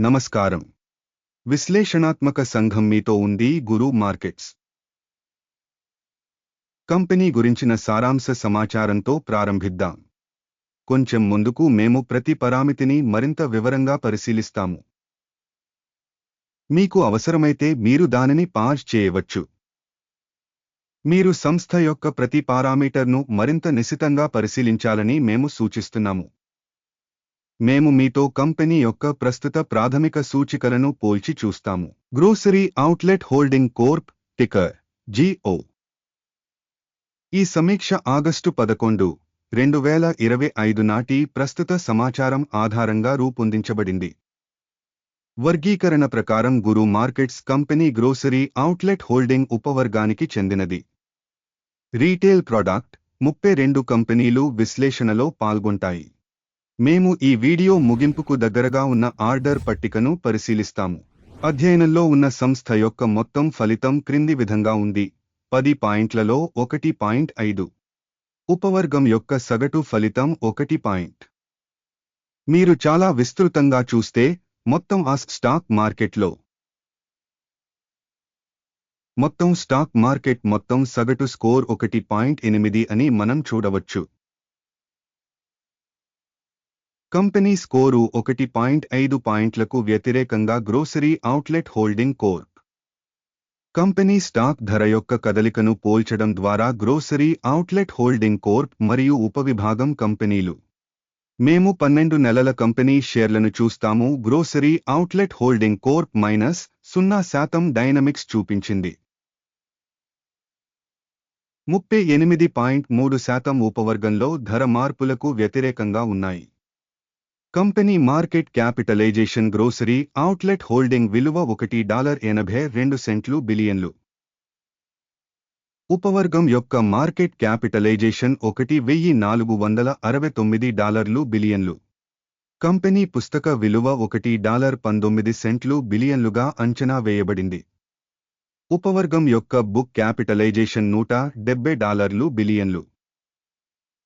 నమస్కారం. విశ్లేషణాత్మక సంఘం మీతో ఉంది గురు మార్కెట్స్. కంపెనీ గురించిన సారాంశ సమాచారంతో ప్రారంభిద్దాం. కొంచెం ముందుకు మేము ప్రతి పరామితిని మరింత వివరంగా పరిశీలిస్తాము. మీకు అవసరమైతే మీరు దానిని పాజ్ చేయవచ్చు. మీరు సంస్థ యొక్క ప్రతి పారామీటర్ను మరింత నిశితంగా పరిశీలించాలని మేము సూచిస్తున్నాము. మేము మీతో కంపెనీ యొక్క ప్రస్తుత ప్రాథమిక సూచికలను పోల్చి చూస్తాము. Grocery outlet holding corp ticker GO ఈ సమీక్ష ఆగస్టు పదకొండు రెండు వేల ఇరవై ఐదు నాటి ప్రస్తుత సమాచారం ఆధారంగా రూపొందించబడింది. వర్గీకరణ ప్రకారం Guru Markets company grocery outlet holding ఉపవర్గానికి చెందినది. రీటైల్ ప్రొడక్ట్ ముప్పై రెండు కంపెనీలు విశ్లేషణలో పాల్గొంటాయి. మేము ఈ వీడియో ముగింపుకు దగ్గరగా ఉన్న ఆర్డర్ పట్టికను పరిశీలిస్తాము. అధ్యయనంలో ఉన్న సంస్థ యొక్క మొత్తం ఫలితం క్రింది విధంగా ఉంది. పది పాయింట్లలో ఒకటి పాయింట్ ఐదు. ఉపవర్గం యొక్క సగటు ఫలితం ఒకటి పాయింట్. మీరు చాలా విస్తృతంగా చూస్తే మొత్తం ఆ స్టాక్ మార్కెట్లో. మొత్తం స్టాక్ మార్కెట్ మొత్తం సగటు స్కోర్ ఒకటి పాయింట్ ఎనిమిది అని మనం చూడవచ్చు. కంపెనీ స్కోరు ఒకటి పాయింట్ ఐదు పాయింట్లకు వ్యతిరేకంగా grocery outlet holding corp company stock ధర యొక్క కదలికను పోల్చడం ద్వారా గ్రోసరీ అవుట్లెట్ హోల్డింగ్ కోర్ప్ మరియు ఉపవిభాగం కంపెనీలు. మేము పన్నెండు నెలల కంపెనీ షేర్లను చూస్తాము. Grocery outlet holding corp minus సున్నా శాతం డైనమిక్స్ చూపించింది. ముప్పై ఎనిమిది పాయింట్ మూడు శాతం ఉపవర్గంలో ధర మార్పులకు వ్యతిరేకంగా ఉన్నాయి. Company market capitalization grocery outlet holding విలువ ఒకటి డాలర్ ఎనభై రెండు సెంట్లు బిలియన్లు. ఉపవర్గం యొక్క మార్కెట్ క్యాపిటలైజేషన్ ఒకటి వెయ్యి నాలుగు వందల అరవై తొమ్మిది డాలర్లు బిలియన్లు. కంపెనీ పుస్తక విలువ ఒకటి డాలర్ పంతొమ్మిది సెంట్లు బిలియన్లుగా అంచనా వేయబడింది. ఉపవర్గం యొక్క బుక్ క్యాపిటలైజేషన్ నూట డెబ్బై డాలర్లు బిలియన్లు.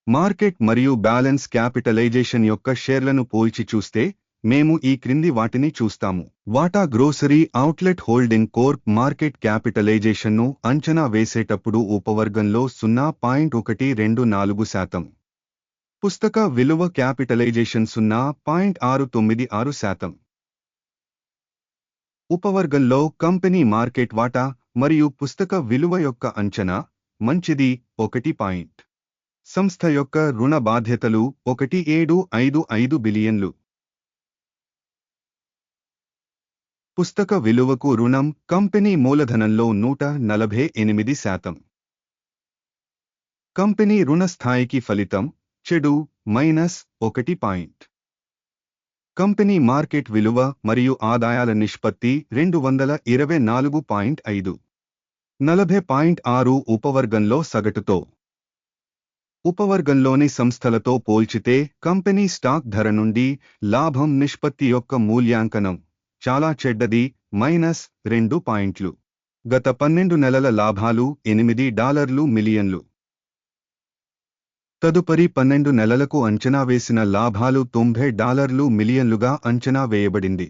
మార్కెట్ మరియు బ్యాలెన్స్ క్యాపిటలైజేషన్ యొక్క షేర్లను పోల్చి చూస్తే మేము ఈ క్రింది వాటిని చూస్తాము. వాటా grocery outlet holding corp market క్యాపిటలైజేషన్ను అంచనా వేసేటప్పుడు ఉపవర్గంలో సున్నా పాయింట్ ఒకటి రెండు నాలుగు శాతం. పుస్తక విలువ క్యాపిటలైజేషన్ సున్నా పాయింట్ ఆరు తొమ్మిది ఆరు శాతం. ఉపవర్గంలో కంపెనీ మార్కెట్ వాటా మరియు పుస్తక విలువ యొక్క అంచనా మంచిది ఒకటి పాయింట్. సంస్థ యొక్క రుణ బాధ్యతలు ఒకటి ఏడు ఐదు ఐదు బిలియన్లు. పుస్తక విలువకు రుణం కంపెనీ మూలధనంలో నూట నలభై ఎనిమిది శాతం. కంపెనీ రుణ స్థాయికి ఫలితం చెడు మైనస్ ఒకటి పాయింట్. కంపెనీ మార్కెట్ విలువ మరియు ఆదాయాల నిష్పత్తి రెండు వందల ఇరవై నాలుగు పాయింట్ ఐదు. నలభై పాయింట్ ఆరు ఉపవర్గంలో సగటుతో. ఉపవర్గంలోని సంస్థలతో పోల్చితే కంపెనీ స్టాక్ ధర నుండి లాభం నిష్పత్తి యొక్క మూల్యాంకనం చాలా చెడ్డది మైనస్ రెండు పాయింట్లు. గత పన్నెండు నెలల లాభాలు ఎనిమిది డాలర్లు మిలియన్లు. తదుపరి పన్నెండు నెలలకు అంచనా వేసిన లాభాలు తొంభై డాలర్లు మిలియన్లుగా అంచనా వేయబడింది.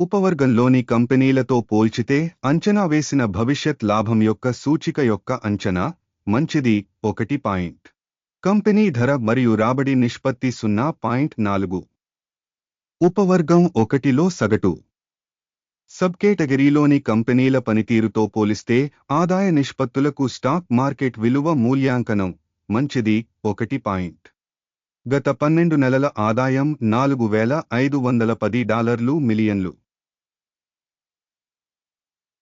ఉపవర్గంలోని కంపెనీలతో పోల్చితే అంచనా వేసిన భవిష్యత్ లాభం యొక్క సూచిక యొక్క అంచనా మంచిది ఒకటి పాయింట్. కంపెనీ ధర మరియు రాబడి నిష్పత్తి సున్నా పాయింట్ నాలుగు. ఉపవర్గం ఒకటిలో సగటు. సబ్ కేటగిరీలోని కంపెనీల పనితీరుతో పోలిస్తే ఆదాయ నిష్పత్తులకు స్టాక్ మార్కెట్ విలువ మూల్యాంకనం. మంచిది ఒకటి పాయింట్. గత పన్నెండు నెలల ఆదాయం నాలుగు వేల ఐదు వందల పది డాలర్లు మిలియన్లు.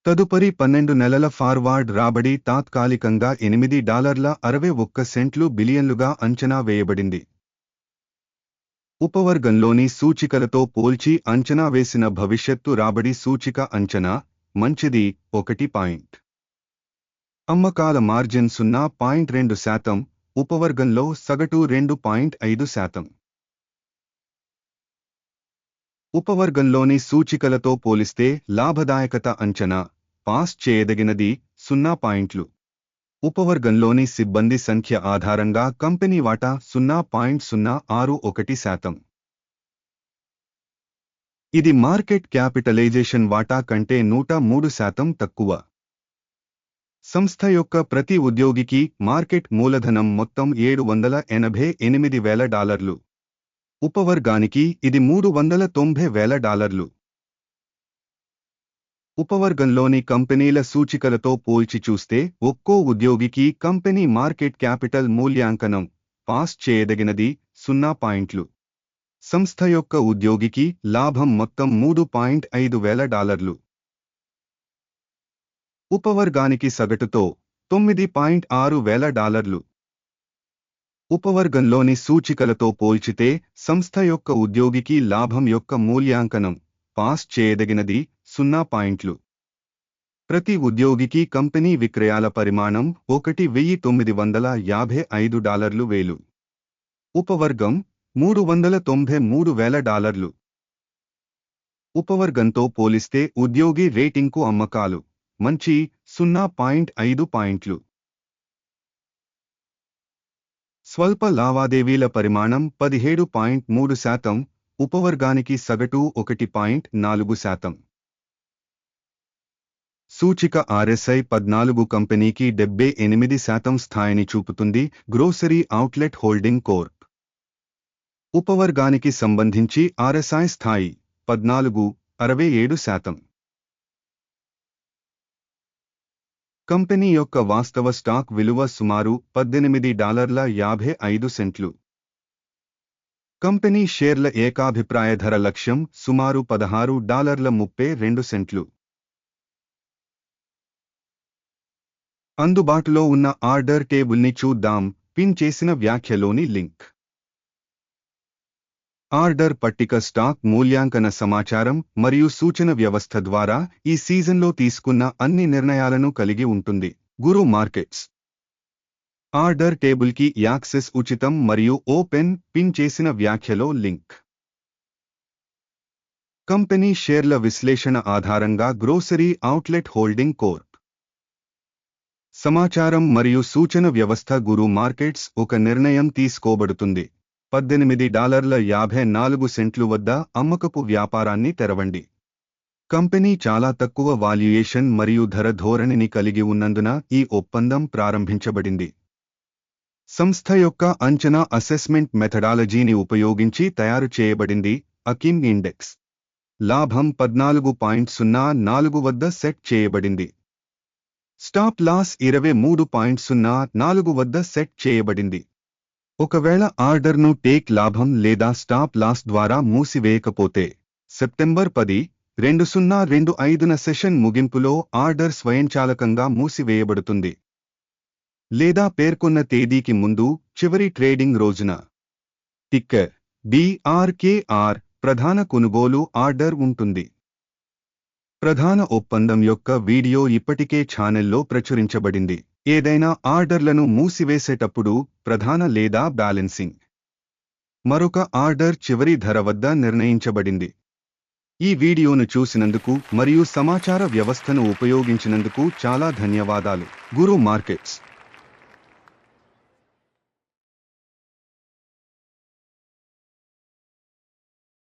తదుపరి పన్నెండు నెలల ఫార్వార్డ్ రాబడి తాత్కాలికంగా ఎనిమిది డాలర్ల అరవై ఒక్క సెంట్లు బిలియన్లుగా అంచనా వేయబడింది. ఉపవర్గంలోని సూచికలతో పోల్చి అంచనా వేసిన భవిష్యత్తు రాబడి సూచిక అంచనా మంచిది ఒకటి పాయింట్. అమ్మకాల మార్జిన్ సున్నా పాయింట్ రెండు శాతం ఉపవర్గంలో సగటు రెండు పాయింట్ ఐదు శాతం. ఉపవర్గంలోని సూచికలతో పోలిస్తే లాభదాయకత అంచనా పాస్ చేయదగినది సున్నా పాయింట్లు. ఉపవర్గంలోని సిబ్బంది సంఖ్య ఆధారంగా కంపెనీ వాటా సున్నా పాయింట్ సున్నా ఆరు ఒకటి శాతం. ఇది మార్కెట్ క్యాపిటలైజేషన్ వాటా కంటే నూట మూడు శాతం తక్కువ. సంస్థ యొక్క ప్రతి ఉద్యోగికి మార్కెట్ మూలధనం మొత్తం ఏడు వందల ఎనభై ఎనిమిది వేల డాలర్లు. ఉపవర్గానికి ఇది మూడు వందల తొంభై వేల డాలర్లు. ఉపవర్గంలోని కంపెనీల సూచికలతో పోల్చి చూస్తే ఒక్కో ఉద్యోగికి కంపెనీ మార్కెట్ క్యాపిటల్ మూల్యాంకనం పాస్ చేయదగినది సున్నా పాయింట్లు. సంస్థ యొక్క ఉద్యోగికి లాభం మొత్తం మూడు పాయింట్ ఐదు వేల డాలర్లు. ఉపవర్గానికి సగటుతో తొమ్మిది పాయింట్ ఆరు వేల డాలర్లు. ఉపవర్గంలోని సూచికలతో పోల్చితే సంస్థ యొక్క ఉద్యోగికి లాభం యొక్క మూల్యాంకనం పాస్ చేయదగినది సున్నా పాయింట్లు. ప్రతి ఉద్యోగికి కంపెనీ విక్రయాల పరిమాణం ఒకటి వెయ్యి తొమ్మిది వందల యాభై ఐదు డాలర్లు వేలు. ఉపవర్గం మూడు వందల తొంభై మూడు వేల డాలర్లు. ఉపవర్గంతో పోలిస్తే ఉద్యోగి రేటింగ్కు అమ్మకాలు. మంచి సున్నా పాయింట్ ఐదు పాయింట్లు. స్వల్ప లావాదేవీల పరిమాణం పదిహేడు పాయింట్ మూడు శాతం ఉపవర్గానికి సగటు ఒకటి పాయింట్ నాలుగు శాతం. సూచిక ఆర్ఎస్ఐ పద్నాలుగు కంపెనీకి డెబ్బై ఎనిమిది శాతం స్థాయిని చూపుతుంది గ్రోసరీ అవుట్లెట్ హోల్డింగ్ కోర్ప్. ఉపవర్గానికి సంబంధించి ఆర్ఎస్ఐ స్థాయి పద్నాలుగు అరవై ఏడు శాతం. కంపెనీ యొక్క వాస్తవ స్టాక్ విలువ సుమారు పద్దెనిమిది డాలర్ల యాభై ఐదు సెంట్లు. కంపెనీ షేర్ల ఏకాభిప్రాయ ధర లక్ష్యం సుమారు పదహారు డాలర్ల ముప్పై రెండు సెంట్లు. అందుబాటులో ఉన్న ఆర్డర్ టేబుల్ని చూద్దాం పిన్ చేసిన వ్యాఖ్యలోని లింక్. ఆర్డర్ పట్టిక స్టాక్ మూల్యాంకన సమాచారం మరియు సూచన వ్యవస్థ ద్వారా ఈ సీజన్లో తీసుకున్న అన్ని నిర్ణయాలను కలిగి ఉంటుంది. గురు మార్కెట్స్. ఆర్డర్ టేబుల్కి యాక్సెస్ ఉచితం మరియు ఓపెన్ పిన్ చేసిన వ్యాఖ్యలో లింక్. కంపెనీ షేర్ల విశ్లేషణ ఆధారంగా గ్రోసరీ అవుట్లెట్ హోల్డింగ్ కోర్ప్. సమాచారం మరియు సూచన వ్యవస్థ గురు మార్కెట్స్ ఒక నిర్ణయం తీసుకోబడుతుంది. పద్దెనిమిది డాలర్ల యాభై నాలుగు సెంట్లు వద్ద అమ్మకపు వ్యాపారాన్ని తెరవండి. కంపెనీ చాలా తక్కువ వాల్యుయేషన్ మరియు ధర ధోరణిని కలిగి ఉన్నందున ఈ ఒప్పందం ప్రారంభించబడింది. సంస్థ యొక్క అంచనా అసెస్మెంట్ మెథడాలజీని ఉపయోగించి తయారు చేయబడింది అకిమ్ ఇండెక్స్. లాభం పద్నాలుగు పాయింట్ సున్నా నాలుగు వద్ద సెట్ చేయబడింది. స్టాప్ లాస్ ఇరవై మూడు పాయింట్ సున్నా నాలుగు వద్ద సెట్ చేయబడింది. ఒకవేళ ఆర్డర్ను టేక్ లాభం లేదా స్టాప్ లాస్ ద్వారా మూసివేయకపోతే సెప్టెంబర్ పది రెండు సున్నా రెండు ఐదున సెషన్ ముగింపులో ఆర్డర్ స్వయంచాలకంగా మూసివేయబడుతుంది. లేదా పేర్కొన్న తేదీకి ముందు చివరి ట్రేడింగ్ రోజున. టిక్కర్ డిఆర్కేఆర్ ప్రధాన కొనుగోలు ఆర్డర్ ఉంటుంది. ప్రధాన ఒప్పందం యొక్క వీడియో ఇప్పటికే ఛానెల్లో ప్రచురించబడింది. ఏదైనా ఆర్డర్లను మూసివేసేటప్పుడు ప్రధాన లేదా బ్యాలెన్సింగ్. మరొక ఆర్డర్ చివరి ధర వద్ద నిర్ణయించబడింది. ఈ వీడియోను చూసినందుకు మరియు సమాచార వ్యవస్థను ఉపయోగించినందుకు చాలా ధన్యవాదాలు. గురు మార్కెట్స్.